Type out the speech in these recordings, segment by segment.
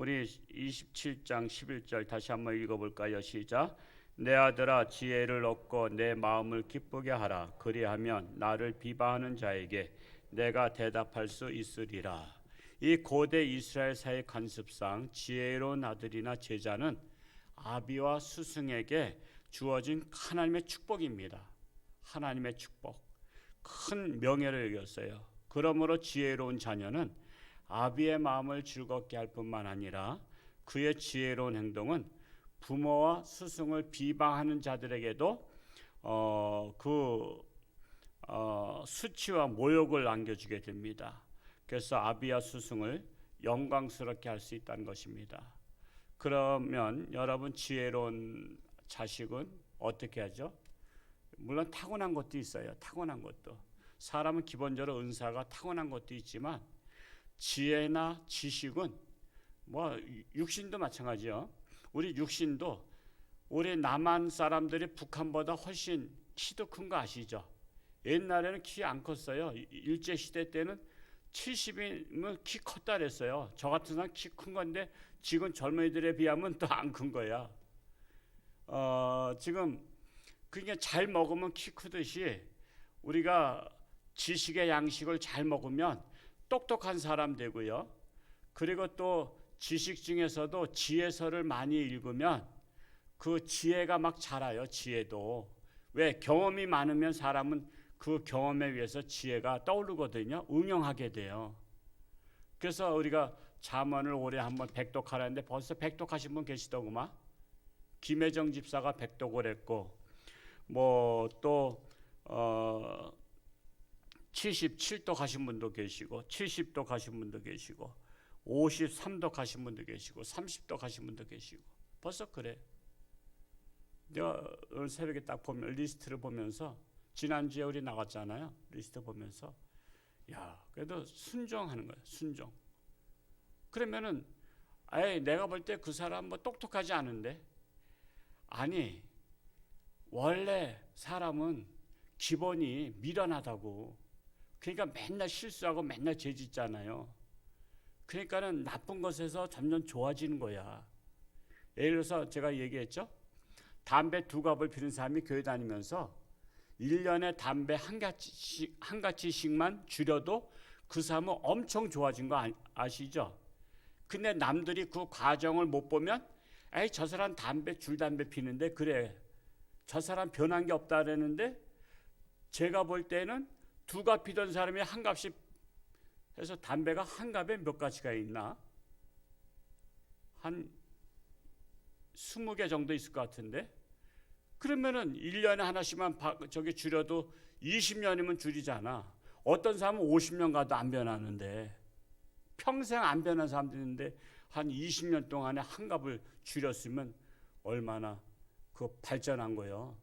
우리 27장 11절 다시 한번 읽어볼까요? 시작. 내 아들아 지혜를 얻고 내 마음을 기쁘게 하라. 그리하면 나를 비방하는 자에게 내가 대답할 수 있으리라. 이 고대 이스라엘 사회 관습상 지혜로운 아들이나 제자는 아비와 스승에게 주어진 하나님의 축복입니다. 하나님의 축복. 큰 명예를 여겼어요. 그러므로 지혜로운 자녀는 아비의 마음을 즐겁게 할 뿐만 아니라 그의 지혜로운 행동은 부모와 스승을 비방하는 자들에게도 어, 그 어, 수치와 모욕을 안겨주게 됩니다. 그래서 아비와 스승을 영광스럽게 할 수 있다는 것입니다. 그러면 여러분 지혜로운 자식은 어떻게 하죠? 물론 타고난 것도 있어요. 타고난 것도. 사람은 기본적으로 은사가 타고난 것도 있지만 지혜나 지식은 뭐 육신도 마찬가지요. 우리 육신도 우리 남한 사람들이 북한보다 훨씬 키도 큰 거 아시죠? 옛날에는 키 안 컸어요. 일제 시대 때는 70이면 키 컸다 그랬어요. 저 같은 사람 키 큰 건데 지금 젊은이들에 비하면 또 안 큰 거야. 어, 지금 그러니까 잘 먹으면 키 크듯이 우리가 지식의 양식을 잘 먹으면 똑똑한 사람 되고요. 그리고 또 지식 중에서도 지혜서를 많이 읽으면 그 지혜가 막 자라요. 지혜도. 왜 경험이 많으면 사람은 그 경험에 의해서 지혜가 떠오르거든요. 응용하게 돼요. 그래서 우리가 잠언을 올해 한번 백독하라는데 벌써 백독하신 분 계시더구만. 김혜정 집사가 백독을 했고 뭐또 어, 77도 가신 분도 계시고 70도 가신 분도 계시고 53도 가신 분도 계시고 30도 가신 분도 계시고 벌써 그래. 내가 오늘 새벽에 딱 보면 리스트를 보면서 지난주에 우리 나갔잖아요. 리스트 보면서 야 그래도 순종하는 거야 순종. 그러면은 아예 내가 볼 때 그 사람 뭐 똑똑하지 않은데 아니 원래 사람은 기본이 미련하다고 그러니까 맨날 실수하고 맨날 죄짓잖아요. 그러니까는 나쁜 것에서 점점 좋아지는 거야. 예를 들어서 제가 얘기했죠. 담배 두 갑을 피는 사람이 교회 다니면서 1년에 담배 한 가지씩 한 가지씩만 줄여도 그 사람은 엄청 좋아진 거 아- 아시죠? 근데 남들이 그 과정을 못 보면 에이 저 사람 담배 줄 담배 피는데 그래 저 사람 변한 게 없다 그랬는데 제가 볼 때는 두갑 피던 사람이 한 갑씩 해서 담배가 한 갑에 몇 가지가 있나? 한 스무 개 정도 있을 것 같은데 그러면은 1년에 하나씩만 바- 저기 줄여도 20년이면 줄이잖아. 어떤 사람은 50년 가도 안 변하는데 평생 안 변한 사람도 있는데 한 20년 동안에 한 갑을 줄였으면 얼마나 그 발전한 거예요.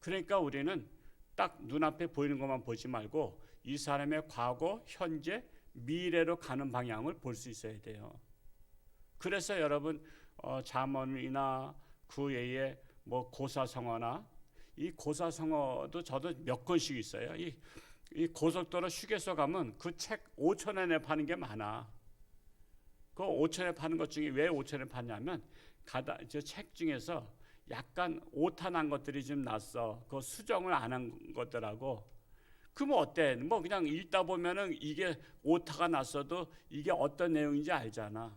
그러니까 우리는 딱 눈앞에 보이는 것만 보지 말고 이 사람의 과거, 현재, 미래로 가는 방향을 볼 수 있어야 돼요. 그래서 여러분 어, 잠언이나 그 외에 뭐 고사성어나 이 고사성어도 저도 몇 권씩 있어요. 이, 이 고속도로 휴게소 가면 그 책 5천 원에 파는 게 많아. 그 5천 원에 파는 것 중에 왜 5천 원에 파냐면 가다 저 책 중에서 약간 오타난 것들이 좀 났어. 그 수정을 안 한 것들하고. 그럼 어때? 뭐 그냥 읽다 보면은 이게 오타가 났어도 이게 어떤 내용인지 알잖아.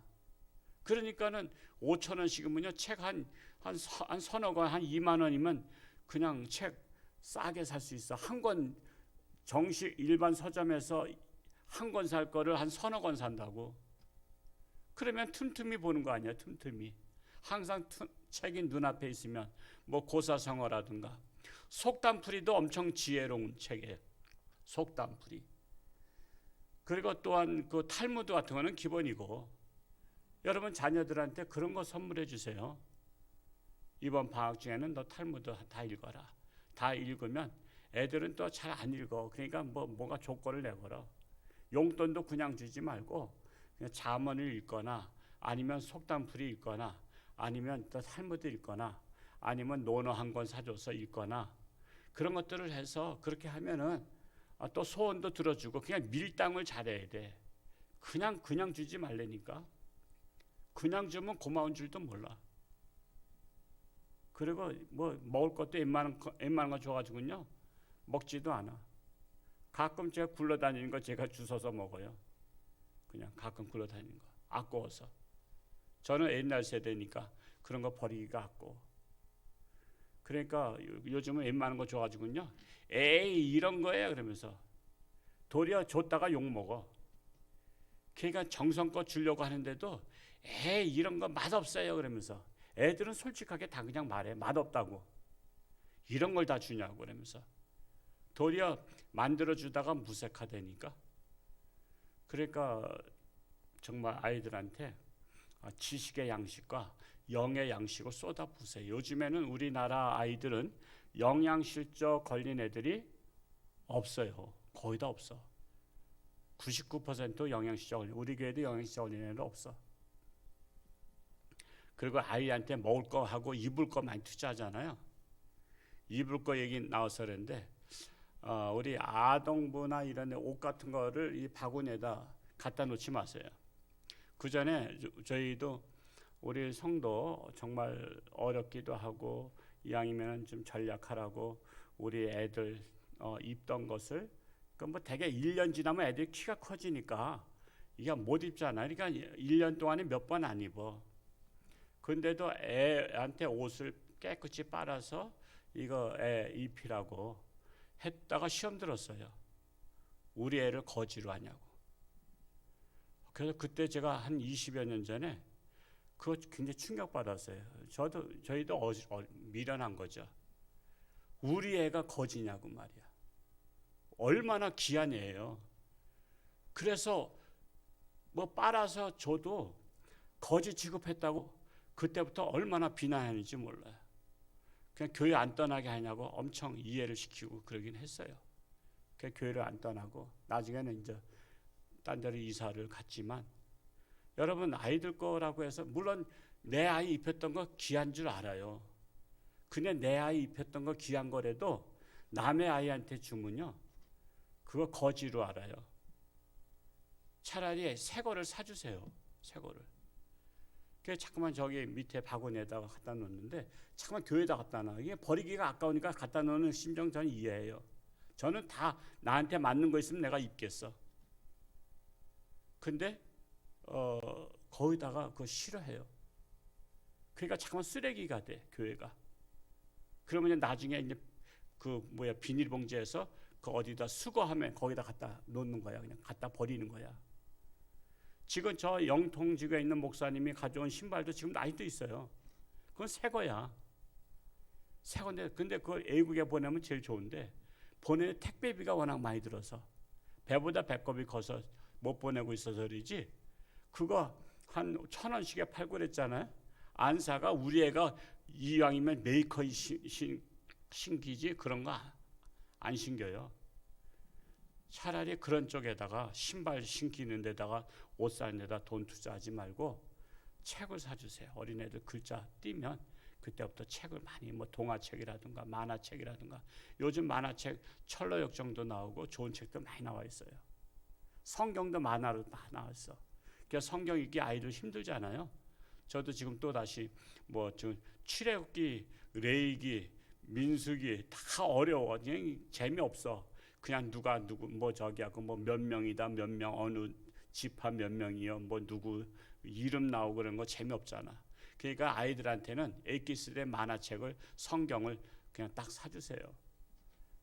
그러니까는 5천 원씩이면요 책 한 한 한 서너 권, 한 2만 원이면 그냥 책 싸게 살 수 있어. 한 권 정식 일반 서점에서 한 권 살 거를 한 서너 권 산다고. 그러면 틈틈이 보는 거 아니야, 틈틈이. 항상 틈, 책이 눈앞에 있으면 뭐 고사성어라든가 속담풀이도 엄청 지혜로운 책이에요. 속담풀이. 그리고 또한 그 탈무드 같은 거는 기본이고 여러분 자녀들한테 그런 거 선물해 주세요. 이번 방학 중에는 너 탈무드 다 읽어라. 다 읽으면 애들은 또 잘 안 읽어. 그러니까 뭐 뭔가 조건을 내걸어. 용돈도 그냥 주지 말고 그냥 잠언을 읽거나 아니면 속담풀이 읽거나 아니면 또 탈무드 읽거나 아니면 논어 한 권 사줘서 읽거나 그런 것들을 해서 그렇게 하면은 아, 또 소원도 들어주고 그냥 밀당을 잘해야 돼. 그냥 그냥 주지 말라니까. 그냥 주면 고마운 줄도 몰라. 그리고 뭐 먹을 것도 웬만한 거, 웬만한 거 줘가지고요 먹지도 않아. 가끔 제가 굴러다니는 거 제가 주워서 먹어요. 그냥 가끔 굴러다니는 거 아까워서. 저는 옛날 세대니까 그런 거 버리기가 아까워. 그러니까 요- 요즘은 웬만한 거 줘가지고요 에이 이런 거예요. 그러면서 도리어 줬다가 욕 먹어. 그러니까 정성껏 주려고 하는데도 에이 이런 거 맛없어요. 그러면서 애들은 솔직하게 다 그냥 말해. 맛없다고. 이런 걸 다 주냐고 그러면서 도리어 만들어 주다가 무색화되니까. 그러니까 정말 아이들한테 아, 지식의 양식과 영의 양식을 쏟아부으세요. 요즘에는 우리나라 아이들은 영양실조 걸린 애들이 없어요. 거의 다 없어. 99% 영양실조 걸린 우리 교회도 영양실조 걸린 애는 없어. 그리고 아이한테 먹을 거 하고 입을 거 많이 투자하잖아요. 입을 거 얘기 나와서 그런데 어, 우리 아동부나 이런 데옷 같은 거를 이 바구니에다 갖다 놓지 마세요. 그 전에 저희도 우리 성도 정말 어렵기도 하고 이왕이면 좀 전략하라고 우리 애들 어, 입던 것을 그뭐 대개 1년 지나면 애들이 키가 커지니까 이게 못 입잖아. 그러니까 1년 동안에 몇 번 안 입어. 근데도 애한테 옷을 깨끗이 빨아서 이거 애 입히라고 했다가 시험 들었어요. 우리 애를 거지로 하냐고. 그래서 그때 제가 한 20여 년 전에 그거 굉장히 충격받았어요. 저도 저희도 어, 어, 미련한 거죠. 우리 애가 거지냐고 말이야. 얼마나 귀한 애예요. 그래서 뭐 빨아서 줘도 거지 취급했다고 그때부터 얼마나 비난했는지 몰라요. 그냥 교회 안 떠나게 하냐고 엄청 이해를 시키고 그러긴 했어요. 그 교회를 안 떠나고 나중에는 이제 딴 데로 이사를 갔지만 여러분 아이들 거라고 해서 물론 내 아이 입혔던 거 귀한 줄 알아요. 근데 내 아이 입혔던 거 귀한 거라도 남의 아이한테 주면요 그거 거지로 알아요. 차라리 새 거를 사주세요. 새 거를. 그 자꾸만 저기 밑에 바구니에다가 갖다 놓는데 자꾸만 교회에다 갖다 놔. 이게 버리기가 아까우니까 갖다 놓는 심정 저는 이해해요. 저는 다 나한테 맞는 거 있으면 내가 입겠어. 근데 어 거기다가 그거 싫어해요. 그러니까 잠깐 쓰레기가 돼 교회가. 그러면 이제 나중에 이제 그 뭐야 비닐봉지에서 그 어디다 수거하면 거기다 갖다 놓는 거야. 그냥 갖다 버리는 거야. 지금 저 영통지구에 있는 목사님이 가져온 신발도 지금 아직도 있어요. 그건 새 거야. 새 건데 근데 그걸 외국에 보내면 제일 좋은데 보내 택배비가 워낙 많이 들어서 배보다 배꼽이 커서 못 보내고 있어서 그러지. 그거 한 천 원씩에 팔고 그랬잖아요. 안사가 우리 애가 이왕이면 메이커 신기지 그런 거 안 신겨요. 차라리 그런 쪽에다가 신발 신기는 데다가 옷 사는 데다 돈 투자하지 말고 책을 사주세요. 어린애들 글자 띄면 그때부터 책을 많이 뭐 동화책이라든가 만화책이라든가 요즘 만화책 철로역 정도 나오고 좋은 책도 많이 나와 있어요. 성경도 만화로 다 나왔어. 그래서 성경 읽기 아이들 힘들잖아요. 저도 지금 또 다시 뭐 지금 출애굽기, 레이기, 민수기 다 어려워. 그냥 재미없어. 그냥 누가 누구 뭐 저기 하고 뭐 몇 명이다 몇 명 어느 지파 몇 명이요 뭐 누구 이름 나오고 그런 거 재미없잖아. 그러니까 아이들한테는 에기스의 만화책을 성경을 그냥 딱 사주세요.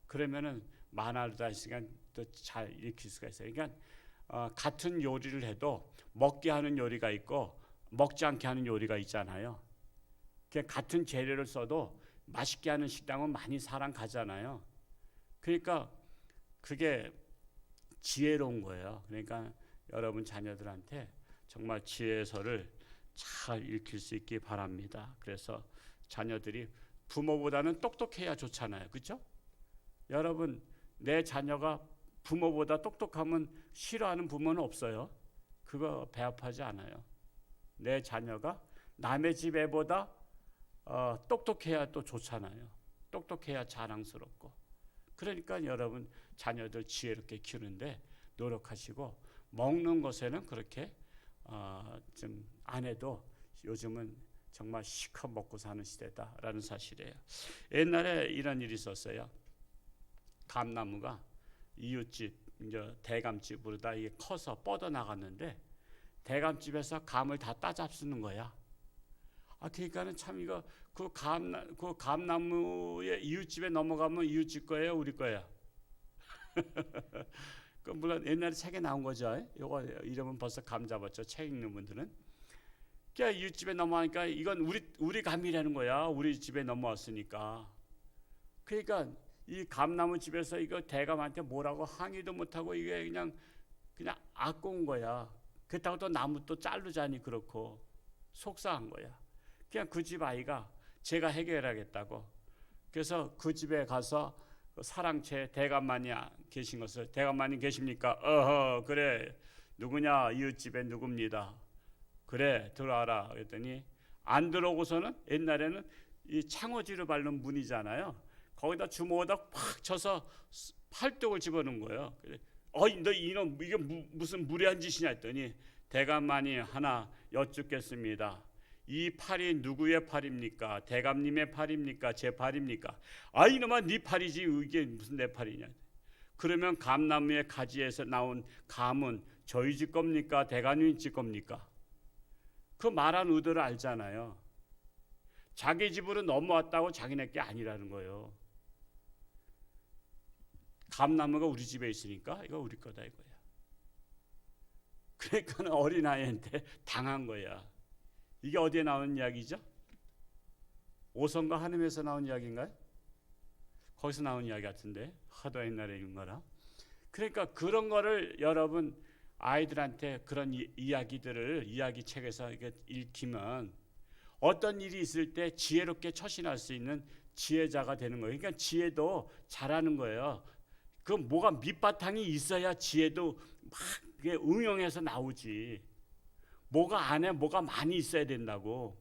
그러면은 만화를 다 있으니까 또잘 읽힐 수가 있어요. 그러니까 어, 같은 요리를 해도 먹게 하는 요리가 있고 먹지 않게 하는 요리가 있잖아요. 그 같은 재료를 써도 맛있게 하는 식당은 많이 사람 가잖아요. 그러니까 그게 지혜로운 거예요. 그러니까 여러분 자녀들한테 정말 지혜서를 잘 읽힐 수 있기 바랍니다. 그래서 자녀들이 부모보다는 똑똑해야 좋잖아요. 그렇죠? 여러분 내 자녀가 부모보다 똑똑하면 싫어하는 부모는 없어요. 그거 배합하지 않아요. 내 자녀가 남의 집 애보다 어, 똑똑해야 또 좋잖아요. 똑똑해야 자랑스럽고. 그러니까 여러분 자녀들 지혜롭게 키우는데 노력하시고 먹는 것에는 그렇게 어, 좀 아내도 요즘은 정말 시커 먹고 사는 시대다라는 사실이에요. 옛날에 이런 일이 있었어요. 감나무가 이웃집 이제 대감집으로 다 이게 커서 뻗어 나갔는데 대감집에서 감을 다 따잡수는 거야. 아 그러니까는 참 이거 그 감나 그 감나무의 이웃집에 넘어가면 이웃집 거예요, 우리 거예요. 그 물론 옛날에 책에 나온 거죠. 요거 이름은 벌써 감 잡았죠. 책 읽는 분들은. 그러니까 이웃집에 넘어가니까 이건 우리 우리 감이라는 거야. 우리 집에 넘어왔으니까. 그러니까 이 감나무 집에서 이거 대감한테 뭐라고 항의도 못하고 이게 그냥 그냥 아까운 거야. 그렇다고 또 나무 또 자르자니 그렇고 속상한 거야. 그냥 그 집 아이가 제가 해결하겠다고. 그래서 그 집에 가서 그 사랑채 대감만이 계신 것을 대감만이 계십니까? 어허 그래 누구냐 이웃집에 누굽니다. 그래 들어와라 그랬더니 안 들어오고서는 옛날에는 이 창호지를 바른 문이잖아요. 거기다 주먹에다 팍 쳐서 팔뚝을 집어넣은 거예요. 어이 너 이놈 이게 무, 무슨 무례한 짓이냐 했더니 대감만이 하나 여쭙겠습니다. 이 팔이 누구의 팔입니까? 대감님의 팔입니까? 제 팔입니까? 아 이놈아 네 팔이지 이게 무슨 내 팔이냐? 그러면 감나무의 가지에서 나온 감은 저희 집 겁니까? 대감님 집 겁니까? 그 말한 의도를 알잖아요. 자기 집으로 넘어왔다고 자기네 게 아니라는 거예요. 감나무가 우리 집에 있으니까 이거 우리 거다 이거야. 그러니까 어린 아이한테 당한 거야. 이게 어디에 나오는 이야기죠? 오성과 하늘에서 나온 이야기인가요? 거기서 나온 이야기 같은데 하도 옛날에 읽은 거라. 그러니까 그런 거를 여러분 아이들한테 그런 이, 이야기들을 이야기 책에서 읽히면 어떤 일이 있을 때 지혜롭게 처신할 수 있는 지혜자가 되는 거예요. 그러니까 지혜도 잘하는 거예요. 그 뭐가 밑바탕이 있어야 지혜도 막 응용해서 나오지. 뭐가 안에 뭐가 많이 있어야 된다고.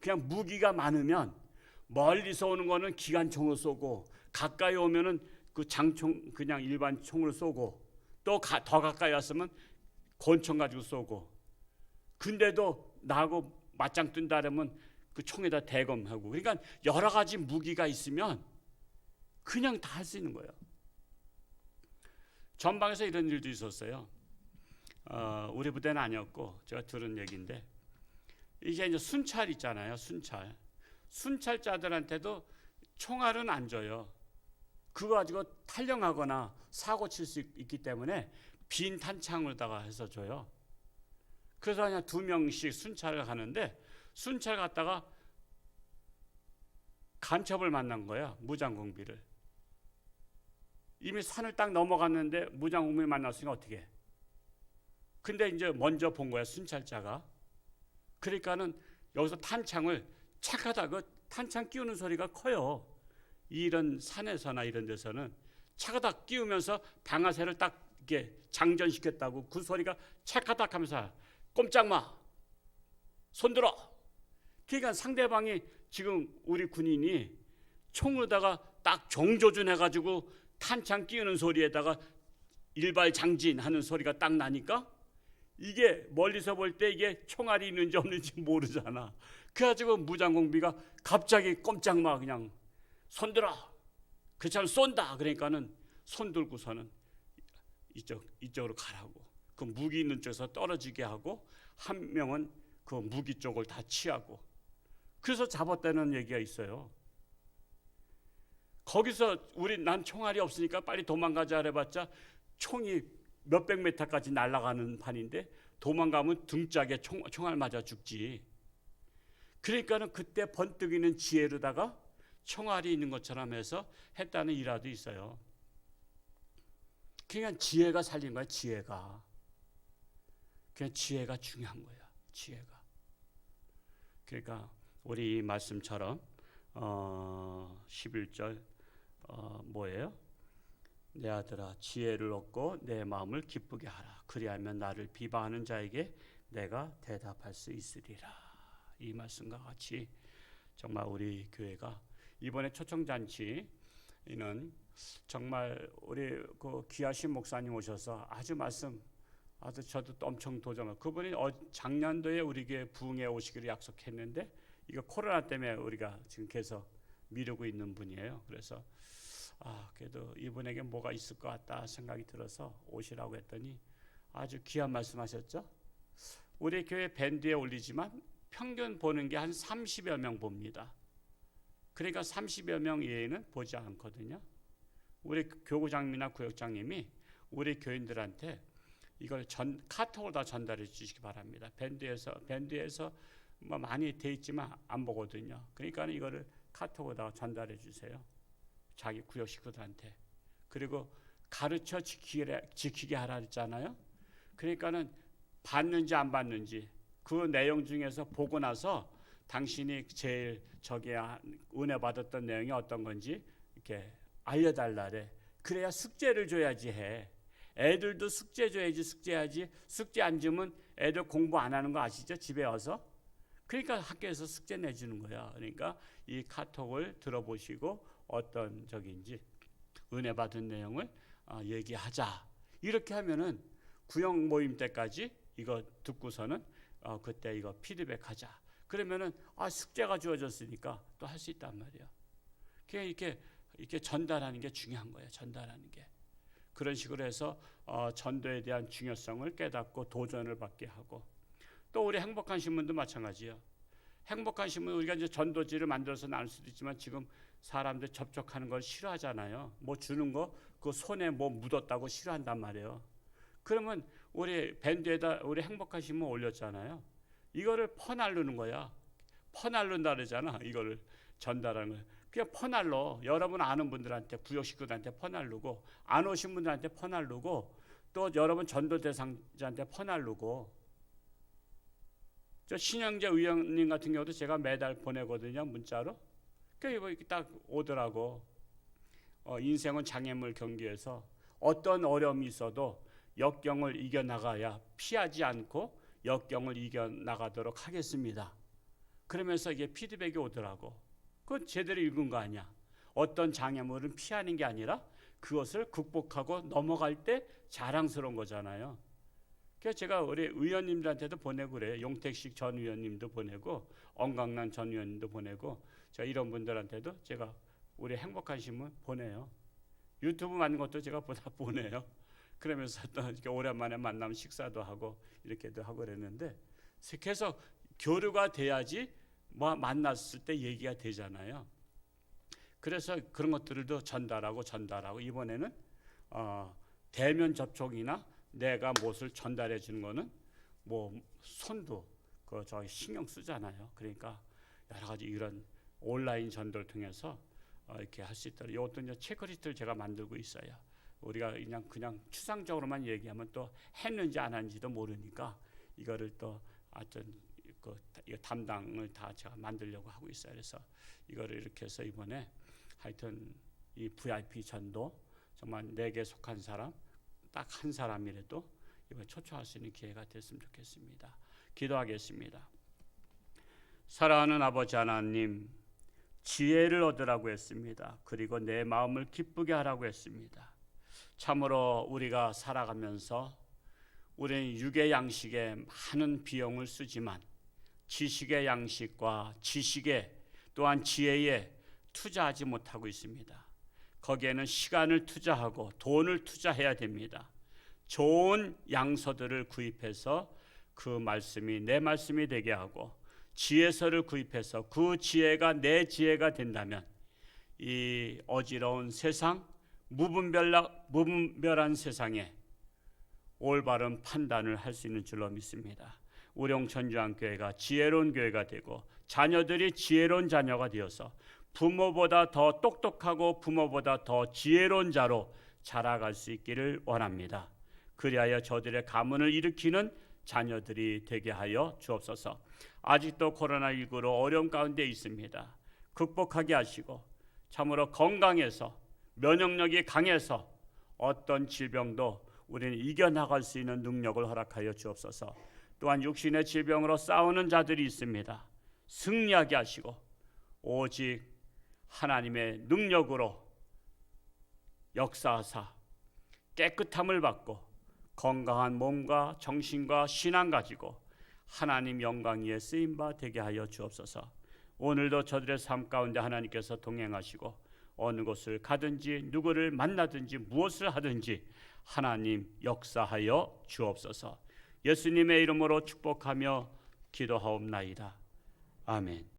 그냥 무기가 많으면 멀리서 오는 거는 기관총으로 쏘고 가까이 오면은 그 장총 그냥 일반 총으로 쏘고 또 더 가까이 왔으면 권총 가지고 쏘고 근데도 나하고 맞짱 뜬다 그러면 그 총에다 대검하고 그러니까 여러 가지 무기가 있으면 그냥 다 할 수 있는 거예요. 전방에서 이런 일도 있었어요. 어, 우리 부대는 아니었고 제가 들은 얘기인데 이게 이제 순찰 있잖아요. 순찰. 순찰자들한테도 총알은 안 줘요. 그거 가지고 탈령하거나 사고 칠 수 있기 때문에 빈 탄창으로다가 해서 줘요. 그래서 그냥 두 명씩 순찰을 하는데 순찰 갔다가 간첩을 만난 거야 무장공비를. 이미 산을 딱 넘어갔는데 무장공비 만났으니까 어떻게? 해? 근데 이제 먼저 본 거야 순찰자가. 그러니까는 여기서 탄창을 착하다 그 탄창 끼우는 소리가 커요. 이런 산에서나 이런 데서는 차가닥 끼우면서 방아쇠를 딱 이렇게 장전시켰다고 그 소리가 차가닥 하면서 꼼짝 마. 손들어. 그러니까 상대방이 지금 우리 군인이 총으로다가 딱 정조준 해가지고 탄창 끼우는 소리에다가 일발 장진 하는 소리가 딱 나니까 이게 멀리서 볼 때 이게 총알이 있는지 없는지 모르잖아. 그래가지고 무장공비가 갑자기 꼼짝 마 그냥 손 들어. 그처럼 쏜다. 그러니까는 손 들고서는 이쪽 이쪽으로 가라고. 그 무기 있는 쪽에서 떨어지게 하고 한 명은 그 무기 쪽을 다 취하고. 그래서 잡았다는 얘기가 있어요. 거기서 우리 난 총알이 없으니까 빨리 도망가자 해봤자 총이 몇백 메타까지 날아가는 판인데 도망가면 등짝에 총, 총알 맞아 죽지. 그러니까는 그때 번뜩이는 지혜로다가 총알이 있는 것처럼 해서 했다는 일화도 있어요. 그냥 지혜가 살린 거야, 지혜가. 그냥 지혜가 중요한 거야, 지혜가. 그러니까 우리 이 말씀처럼 어, 11절 어, 뭐예요? 내 아들아 지혜를 얻고 내 마음을 기쁘게 하라. 그리하면 나를 비방하는 자에게 내가 대답할 수 있으리라. 이 말씀과 같이 정말 우리 교회가 이번에 초청 잔치는 정말 우리 그 귀하신 목사님 오셔서 아주 말씀 아주 저도 또 엄청 도전을. 그분이 어, 작년도에 우리 교회 부흥에 오시기로 약속했는데 이거 코로나 때문에 우리가 지금 계속 미루고 있는 분이에요. 그래서 아 그래도 이분에게 뭐가 있을 것 같다 생각이 들어서 오시라고 했더니 아주 귀한 말씀하셨죠. 우리 교회 밴드에 올리지만 평균 보는 게 한 30여 명 봅니다. 그러니까 30여 명 이외에는 보지 않거든요. 우리 교구장님이나 구역장님이 우리 교인들한테 이걸 전 카톡을 다 전달해 주시기 바랍니다. 밴드에서 밴드에서 뭐 많이 돼 있지만 안 보거든요. 그러니까 이거를 카톡에다가 전달해 주세요. 자기 구역 식구들한테. 그리고 가르쳐 지키게, 지키게 하라 했잖아요. 그러니까는 받는지 안 받는지 그 내용 중에서 보고 나서 당신이 제일 저기 은혜 받았던 내용이 어떤 건지 이렇게 알려달라래. 그래야 숙제를 줘야지 해. 애들도 숙제 줘야지 숙제해야지 숙제 안 주면 애들 공부 안 하는 거 아시죠? 집에 와서. 그러니까 학교에서 숙제 내주는 거야. 그러니까 이 카톡을 들어보시고 어떤 적인지 은혜 받은 내용을 어, 얘기하자. 이렇게 하면은 구형 모임 때까지 이거 듣고서는 어, 그때 이거 피드백하자. 그러면은 아 숙제가 주어졌으니까 또 할 수 있단 말이야. 그냥 이렇게 이렇게 전달하는 게 중요한 거예요. 전달하는 게 그런 식으로 해서 어, 전도에 대한 중요성을 깨닫고 도전을 받게 하고 또 우리 행복한 신문도 마찬가지예요. 행복한 신문 우리가 이제 전도지를 만들어서 나눌 수도 있지만 지금 사람들 접촉하는 걸 싫어하잖아요. 뭐 주는 거 그 손에 뭐 묻었다고 싫어한단 말이에요. 그러면 우리 밴드에다 우리 행복한 신문 올렸잖아요. 이거를 퍼날르는 거야. 퍼날른다 그러잖아. 이거를 전달하는 거. 그냥 퍼날러. 여러분 아는 분들한테 구역 식구들한테 퍼날르고 안 오신 분들한테 퍼날르고 또 여러분 전도 대상자한테 퍼날르고 저 신영재 의원님 같은 경우도 제가 매달 보내거든요 문자로. 그러니까 딱 오더라고. 어, 인생은 장애물 경기에서 어떤 어려움이 있어도 역경을 이겨 나가야 피하지 않고 역경을 이겨 나가도록 하겠습니다. 그러면서 이게 피드백이 오더라고. 그건 제대로 읽은 거 아니야. 어떤 장애물은 피하는 게 아니라 그것을 극복하고 넘어갈 때 자랑스러운 거잖아요. 그래서 제가 우리 의원님들한테도 보내고 그래요. 용택식 전 의원님도 보내고 엄강남 전 의원님도 보내고 제가 이런 분들한테도 제가 우리 행복한 신문 보내요. 유튜브 만든 것도 제가 보다 보내요. 그러면서 또 이렇게 오랜만에 만나면 식사도 하고 이렇게도 하고 그랬는데 계속 교류가 돼야지 뭐 만났을 때 얘기가 되잖아요. 그래서 그런 것들도 전달하고 전달하고 이번에는 어, 대면 접촉이나 내가 무엇을 전달해 주는 거는 뭐 손도 그 저기 신경 쓰잖아요. 그러니까 여러 가지 이런 온라인 전도를 통해서 어, 이렇게 할 수 있도록 이것도 이제 체크리스트를 제가 만들고 있어요. 우리가 그냥 그냥 추상적으로만 얘기하면 또 했는지 안 했는지도 모르니까 이거를 또 하여튼 그 담당을 다 제가 만들려고 하고 있어요. 그래서 이거를 이렇게 해서 이번에 하여튼 이 VIP 전도 정말 내게 속한 사람 딱 한 사람이라도 이번 초청할 수 있는 기회가 됐으면 좋겠습니다. 기도하겠습니다. 사랑하는 아버지 하나님 지혜를 얻으라고 했습니다. 그리고 내 마음을 기쁘게 하라고 했습니다. 참으로 우리가 살아가면서 우리는 육의 양식에 많은 비용을 쓰지만 지식의 양식과 지식에 또한 지혜에 투자하지 못하고 있습니다. 거기에는 시간을 투자하고 돈을 투자해야 됩니다. 좋은 양서들을 구입해서 그 말씀이 내 말씀이 되게 하고 지혜서를 구입해서 그 지혜가 내 지혜가 된다면 이 어지러운 세상 무분별한, 무분별한 세상에 올바른 판단을 할 수 있는 줄로 믿습니다. 우령 전주한 교회가 지혜로운 교회가 되고 자녀들이 지혜로운 자녀가 되어서 부모보다 더 똑똑하고 부모보다 더 지혜로운 자로 자라갈 수 있기를 원합니다. 그리하여 저들의 가문을 일으키는 자녀들이 되게 하여 주옵소서. 아직도 코로나19로 어려움 가운데 있습니다. 극복하게 하시고 참으로 건강해서 면역력이 강해서 어떤 질병도 우리는 이겨나갈 수 있는 능력을 허락하여 주옵소서. 또한 육신의 질병으로 싸우는 자들이 있습니다. 승리하게 하시고 오직 하나님의 능력으로 역사하사 깨끗함을 받고 건강한 몸과 정신과 신앙 가지고 하나님 영광 위에 쓰임 바 되게 하여 주옵소서. 오늘도 저들의 삶 가운데 하나님께서 동행하시고 어느 곳을 가든지 누구를 만나든지 무엇을 하든지 하나님 역사하여 주옵소서. 예수님의 이름으로 축복하며 기도하옵나이다. 아멘.